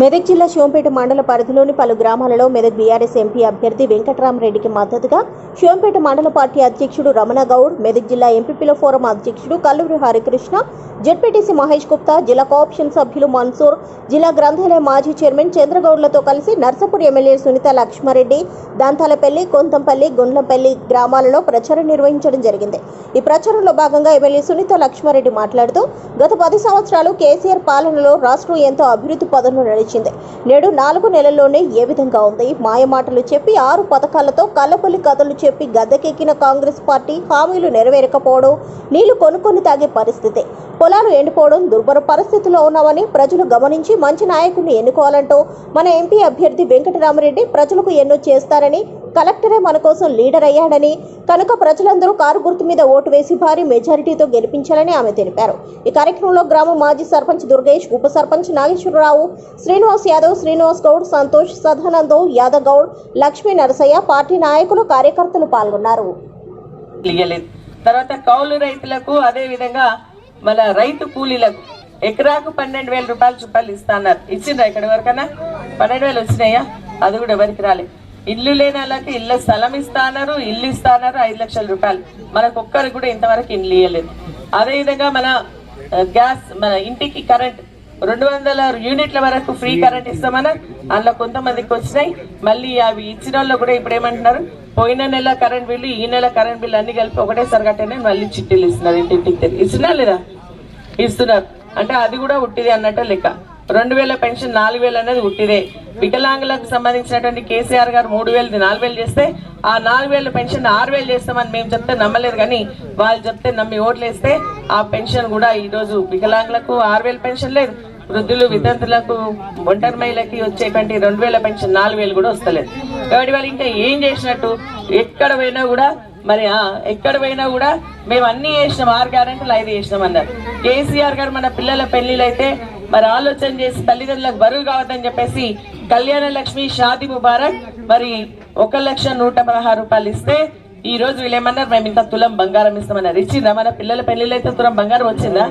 మెదక్ జిల్లా శివంపేట మండల పరిధిలోని పలు గ్రామాలలో మెదక్ బీఆర్ఎస్ ఎంపీ అభ్యర్థి వెంకట్రామరెడ్డికి మద్దతుగా శివంపేట మండల పార్టీ అధ్యక్షుడు రమణగౌడ్ మెదక్ జిల్లా ఎంపీపీల ఫోరం అధ్యక్షుడు కల్లూరి హరికృష్ణ జడ్పీటీసీ మహేష్ గుప్తా జిల్లా కోఆప్షన్ సభ్యులు మన్సూర్ జిల్లా గ్రంథాలయ మాజీ చైర్మన్ చంద్రగౌడ్లతో కలిసి నర్సపూర్ ఎమ్మెల్యే సునీత లక్ష్మారెడ్డి దాంతాలపల్లి కొంతంపల్లి గుండ్లంపల్లి గ్రామాలలో ప్రచారం నిర్వహించడం జరిగింది. ఈ ప్రచారంలో భాగంగా ఎమ్మెల్యే సునీత లక్ష్మారెడ్డి మాట్లాడుతూ గత పది సంవత్సరాలు కేసీఆర్ పాలనలో రాష్ట్రం ఎంతో అభివృద్ధి పదంలో నడిచింది నేడు నాలుగు నెలల్లోనే ఏ విధంగా ఉంది? మాయమాటలు చెప్పి ఆరు పథకాలతో కలపలి కథలు చెప్పి గద్దెకెక్కిన కాంగ్రెస్ పార్టీ హామీలు నెరవేరకపోవడం నీళ్ళు కొనుక్కొని తాగే పరిస్థితి. పొలాలు ఎండిపోవడం దుర్భర పరిస్థితిలో ఉన్నామని ప్రజలు గమనించి మంచి నాయకుడిని ఎన్నుకోవాలంటూ మన ఎంపీ అభ్యర్థి వెంకటరామరెడ్డి ప్రజలకు ఎన్నో చేస్తారని కలెక్టరే మన కోసం లీడర్ అయ్యాడని కనుక ప్రజలందరూ కారు గుర్తు మీద ఓటు వేసి భారీ మెజారిటీతో గెలిపించాలని ఆమె తెలిపారు. ఈ కార్యక్రమంలో గ్రామ మాజీ సర్పంచ్ దుర్గేష్ ఉప సర్పంచ్ నాగేశ్వరరావు శ్రీనివాస్ యాదవ్ శ్రీనివాస్ గౌడ్ సంతోష్ సదానందో యాదవ్ గౌడ్ లక్ష్మీ నరసయ్య పార్టీ నాయకులు కార్యకర్తలు పాల్గొన్నారు. తర్వాత కౌలు రైతులకు అదే విధంగా మన రైతు కూలీలకు ఎకరాకు పన్నెండు వేల రూపాయలు రూపాయలు ఇస్తాన్నారు ఇచ్చిండ్రా ఇక్కడ వరకన్నా? పన్నెండు వేలు వచ్చినాయా? అది కూడా ఎవరికి రాలేదు ఇల్లు లేని వాళ్ళకి ఇల్లు స్థలం ఇస్తాన్నారు ఇల్లు ఇస్తాన్నారు ఐదు లక్షల రూపాయలు. మనకు ఒక్కరికి కూడా ఇంతవరకు ఇల్లు ఇవ్వలేదు అదేవిధంగా మన గ్యాస్ మన ఇంటికి కరెంట్ రెండు వందల యూనిట్ల వరకు ఫ్రీ కరెంట్ ఇస్తామన్నా అందులో కొంతమందికి వచ్చినాయి. మళ్ళీ అవి ఇచ్చిన వాళ్ళు కూడా ఇప్పుడు ఏమంటున్నారు? పోయిన నెల కరెంట్ బిల్లు ఈ నెల కరెంట్ బిల్లు అన్ని కలిపి ఒకటేసారి కట్టేనే మళ్ళీ చిట్టీలు ఇస్తున్నారు. ఇంటింటికి ఇస్తున్నారు ఇస్తున్నా లేదా? ఇస్తున్నారు. అంటే అది కూడా ఉట్టిది అన్నట్టు లెక్క. రెండు వేల పెన్షన్ నాలుగు వేలు అనేది ఉట్టిదే. వికలాంగులకు సంబంధించినటువంటి కేసీఆర్ గారు మూడు వేలు నాలుగు వేలు చేస్తే ఆ నాలుగు వేల పెన్షన్ ఆరు వేలు చేస్తామని మేము చెప్తే నమ్మలేదు కానీ వాళ్ళు చెప్తే నమ్మి ఓట్లు వేస్తే ఆ పెన్షన్ కూడా ఈరోజు వికలాంగులకు ఆరు వేలు పెన్షన్ లేదు. వృద్ధులు వితంతులకు ఒంటరి మహిళకి వచ్చేటువంటి రెండు వేల పెన్షన్ నాలుగు వేలు కూడా వస్తలేదు. కాబట్టి వాళ్ళు ఇంకా ఏం చేసినట్టు? ఎక్కడ పోయినా కూడా మరి ఆ, ఎక్కడ పోయినా కూడా మేము అన్ని చేసినాం ఆరు గ్యారెంటీలు ఐదు చేసినాం అన్నారు. కేసీఆర్ గారు మన పిల్లల పెళ్ళిళ్ళు అయితే మరి ఆలోచన చేసి తల్లిదండ్రులకు బరువు కావద్దని చెప్పేసి కళ్యాణ లక్ష్మి షాది ముబారక్ మరి ఒక లక్ష నూట పదహారు రూపాయలు ఇస్తే ఈ రోజు వీళ్ళు ఏమన్నారు? మేము ఇంత తులం బంగారం ఇస్తామన్నారు. ఇచ్చిందా మన పిల్లల పెళ్ళిలో అయితే తులం బంగారం వచ్చిందా?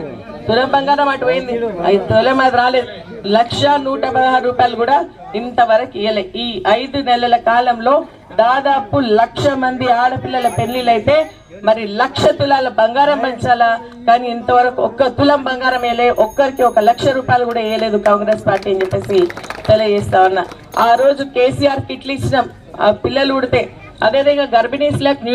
తులం బంగారం అటు పోయింది. ఐదు తులం అది రాలేదు. లక్ష నూట పదహారు రూపాయలు కూడా ఇంతవరకు ఇయ్యలే. ఈ ఐదు నెలల కాలంలో దాదాపు లక్ష మంది ఆడపిల్లల పెళ్ళిళ్ళైతే మరి లక్ష తులాల బంగారం పెంచాలా? కానీ ఇంతవరకు ఒక్క తులం బంగారం వేయలే. ఒక్కరికి ఒక లక్ష రూపాయలు కూడా వేయలేదు కాంగ్రెస్ పార్టీ అని చెప్పేసి తెలియజేస్తా ఉన్నా. ఆ రోజు కేసీఆర్ కిట్లు ఇచ్చినాం. ఆ పిల్లలు ఉడితే. అదేవిధంగా గర్భిణీస్లకు